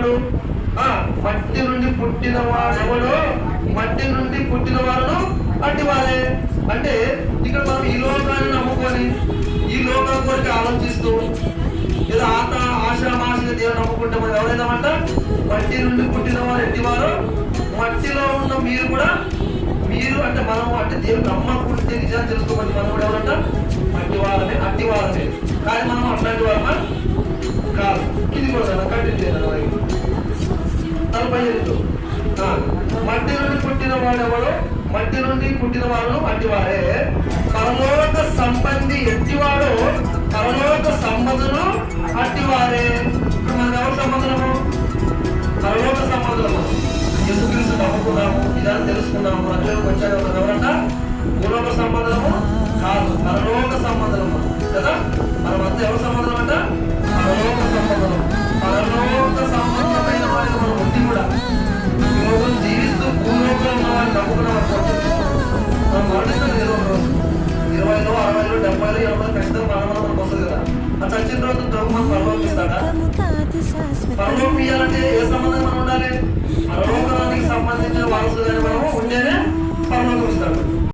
వాడు ఆ మట్టి నుండి పుట్టిన వాడెవడో మట్టి నుండి పుట్టిన వారు అట్టివారే అంటే ఇక్కడ మనం ఈ లోకాన్ని నమ్ముకొని ఈ లోకం కొరకు ఆలోచిస్తూ ఏదో ఆత ఆశామాషగా దేవుడు నమ్ముకుంటే మనం ఎవరైనామంట మట్టి నుండి పుట్టిన వారు ఎట్టివారు మట్టిలో ఉన్న మీరు కూడా మీరు అంటే మనం అంటే దేవుని నమ్మకుంటే నిజాన్ని తెలుసుకోమని మనం కూడా ఎవరంట? పుట్టిన వాడెవడు మట్టి నుండి పుట్టిన వాడు మట్టివారే పరలోక సంబంధి ఎత్తివాడు పరలోక సంబంధులు అట్టివారే మన ఎవరు సంబంధము పరలోక సంబంధము ఎందుకు నమ్ముకున్నాము ఇదని తెలుసుకున్నాము. మధ్యలోకి వచ్చాక ఎవరంట? భూలోక సంబంధము కాదు పరలోక సంబంధము కదా? మనమంతా ఎవరు సంబంధం డెబ్బైలో ఎనభై ఖచ్చితంగా మనకు వస్తుంది కదా. ఆ చచ్చిన ప్రభు మనం పరలోకిస్తాడా పరలోకం ఇవ్వాలంటే ఏ